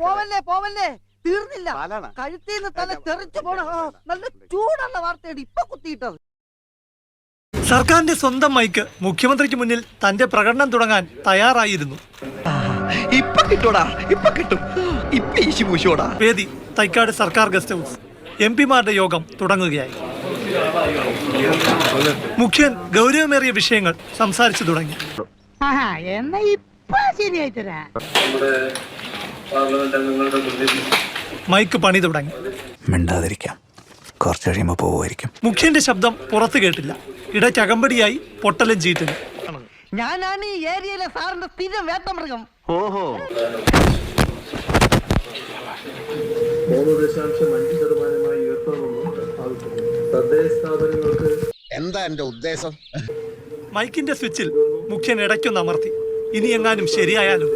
പോവല്ലേ പോവല്ലേ? തീർന്നില്ല. കഴുത്തിൽ നിന്ന് തല തെറിച്ചു പോണ നല്ല ചൂടുള്ള വാർത്തയാണ് ഇപ്പൊ കുത്തിയിട്ടത്. സർക്കാരിന്റെ സ്വന്തം മൈക്ക് മുഖ്യമന്ത്രിക്ക് മുന്നിൽ തന്റെ പ്രകടനം തുടങ്ങാൻ തയ്യാറായിരുന്നു. ഇപ്പൊ കിട്ടൂടാ ഇപ്പൊ കിട്ടും. ഇപ്പൊ വേദി തൈക്കാട് സർക്കാർ ഗസ്റ്റ് ഹൗസ്. എം പിമാരുടെ യോഗം തുടങ്ങുകയായി. മുഖ്യൻ ഗൗരവമേറിയ വിഷയങ്ങൾ സംസാരിച്ചു തുടങ്ങി. എന്നാ ഇപ്പൊ ശരിയായി തരാ. മൈക്ക് പണി തുടങ്ങി. മിണ്ടാതിരിക്കാം. കുറച്ച് കഴിയുമ്പോൾ പോവുമായിരിക്കും. മുഖ്യന്റെ ശബ്ദം പുറത്തു കേട്ടില്ല. ഇടയ്ക്കകമ്പടിയായി പൊട്ടലും ചീറ്റലും. ഞാനാണ് ഈ ഏരിയയിലെ സാറിന്റെ സ്ഥിരം വേട്ടമൃഗം. ഓഹോ. മൂന്ന് ദശാംശം അഞ്ച് ശതമാനമായി ഉയർത്തണമെന്നും ആവശ്യപ്പെട്ടു തദ്ദേശ സ്ഥാപനങ്ങൾക്ക് എന്താ എന്റെ ഉദ്ദേശം? മൈക്കിന്റെ സ്വിച്ചിൽ മുഖ്യൻ ഇടയ്ക്കൊന്ന് അമർത്തി ഇനി എങ്ങാനും ശരിയായാലും?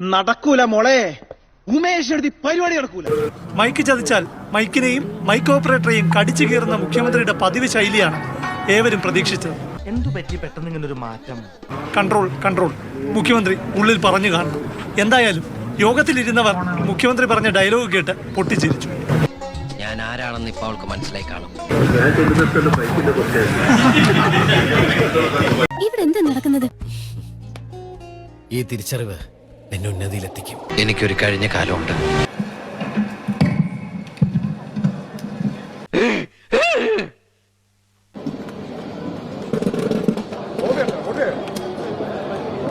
നടക്കൂല മോളെ. ഉമേഷ് എഴുതി പരിപാടി നടക്കൂല. മൈക്ക് ചതിച്ചാൽ മൈക്കിനെയും മൈക്ക് ഓപ്പറേറ്ററെയും കടിച്ചു കീറുന്ന മുഖ്യമന്ത്രിയുടെ പതിവ് ശൈലിയാണ് ഏവരും പ്രതീക്ഷിച്ചത്. എന്തു പറ്റി പെട്ടെന്ന് ഇങ്ങനെ ഒരു മാറ്റം? Control control. മുഖ്യമന്ത്രി ഉള്ളിൽ പറഞ്ഞു കാണണം. എന്തായാലും യോഗത്തിലിരുന്നവർ മുഖ്യമന്ത്രി പറഞ്ഞ ഡയലോഗ് കേട്ട് പൊട്ടിച്ചിരിച്ചു. ഞാൻ ആരാണെന്ന് ഇപ്പൊ അവൾക്ക് മനസ്സിലായി കാണും. ഇവിടെ എന്താ നടക്കുന്നത്? ഈ തിരിച്ചറിവ് എന്നെ ഉന്നതിയിലെത്തിക്കും. എനിക്കൊരു കഴിഞ്ഞ കാലമുണ്ട്.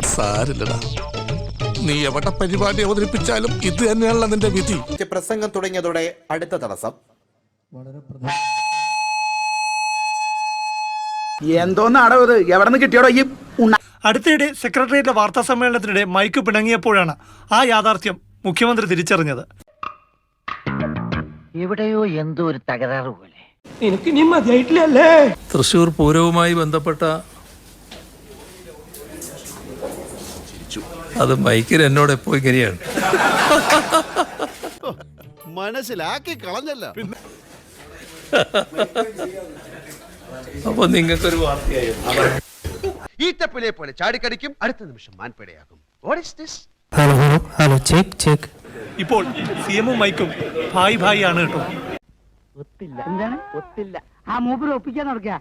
സാരില്ലടാ. നീ എവിടെ പരിപാടി അവതരിപ്പിച്ചാലും ഇത് തന്നെയാണല്ലോ നിന്റെ വിധി. പ്രസംഗം തുടങ്ങിയതോടെ അടുത്ത തടസ്സം എന്തോന്നാടോ ഇത്? എവിടെ നിന്ന് കിട്ടിയോടോ ഈ ഉണ്ണ അടുത്തിടെ സെക്രട്ടേറിയറ്റ് വാർത്താ സമ്മേളനത്തിനിടെ മൈക്ക് പിണങ്ങിയപ്പോഴാണ് ആ യാഥാർത്ഥ്യം മുഖ്യമന്ത്രി തിരിച്ചറിഞ്ഞത്. എവിടെയോ എന്തോ ഒരു തകരാറ് പോലെ. തൃശൂർ പൂരവുമായി ബന്ധപ്പെട്ട അത് മൈക്കിൽ എന്നോട് എപ്പോ ഇങ്ങനെയാണ്. മനസ്സിലാക്കി കളഞ്ഞല്ല. അപ്പൊ നിങ്ങൾക്കൊരു വാർത്തയായി. ഈറ്റപ്പുലിയെ പോലെ ചാടിക്കടിക്കും. അടുത്ത നിമിഷം മാൻപേടയാകും. What is this? Hello hello hello check check ഇപ്പോൾ സി എമ്മും മൈക്കും ഭായി ഭായി ആണ് കേട്ടോ. ഒത്തില്ല. എന്താണ്? ഒത്തില്ല. ആ മൂപ്പർ ഒപ്പിക്കാൻ നടക്കുക